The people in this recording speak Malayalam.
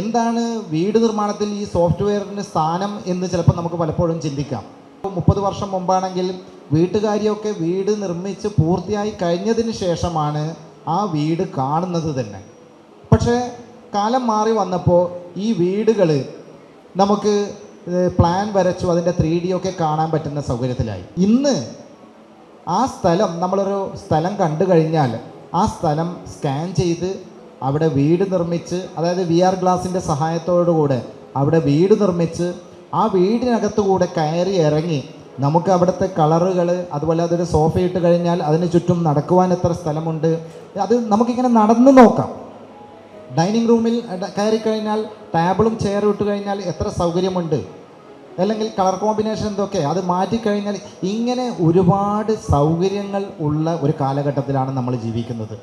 എന്താണ് വീട് നിർമ്മാണത്തിൽ ഈ സോഫ്റ്റ്വെയറിന് സ്ഥാനം എന്ന് ചിലപ്പോൾ നമുക്ക് പലപ്പോഴും ചിന്തിക്കാം. മുപ്പത് വർഷം മുമ്പാണെങ്കിൽ വീട്ടുകാരിയൊക്കെ വീട് നിർമ്മിച്ച് പൂർത്തിയായി കഴിഞ്ഞതിന് ശേഷമാണ് ആ വീട് കാണുന്നത് തന്നെ. പക്ഷേ കാലം മാറി വന്നപ്പോൾ ഈ വീടുകൾ നമുക്ക് പ്ലാൻ വരച്ചു അതിന്റെ ത്രീ ഡി ഒക്കെ കാണാൻ പറ്റുന്ന സൗകര്യത്തിലായി. ഇന്ന് ആ സ്ഥലം നമ്മളൊരു സ്ഥലം കണ്ടു കഴിഞ്ഞാൽ ആ സ്ഥലം സ്കാൻ ചെയ്ത് അവിടെ വീട് നിർമ്മിച്ച് അതായത് വി ആർ ഗ്ലാസിന്റെ സഹായത്തോടുകൂടെ അവിടെ വീട് നിർമ്മിച്ച് ആ വീടിനകത്ത് കൂടെ കയറി ഇറങ്ങി നമുക്ക് അവിടുത്തെ കളറുകൾ അതുപോലെ അതൊരു സോഫ ഇട്ട് കഴിഞ്ഞാൽ അതിന് ചുറ്റും നടക്കുവാൻ എത്ര സ്ഥലമുണ്ട് അത് നമുക്കിങ്ങനെ നടന്നു നോക്കാം. ഡൈനിങ് റൂമിൽ കയറി കഴിഞ്ഞാൽ ടേബിളും ചെയറും ഇട്ട് കഴിഞ്ഞാൽ എത്ര സൗകര്യമുണ്ട് അല്ലെങ്കിൽ കളർ കോമ്പിനേഷൻ എന്തൊക്കെ അത് മാറ്റിക്കഴിഞ്ഞാൽ ഇങ്ങനെ ഒരുപാട് സൗകര്യങ്ങൾ ഉള്ള ഒരു കാലഘട്ടത്തിലാണ് നമ്മൾ ജീവിക്കുന്നത്.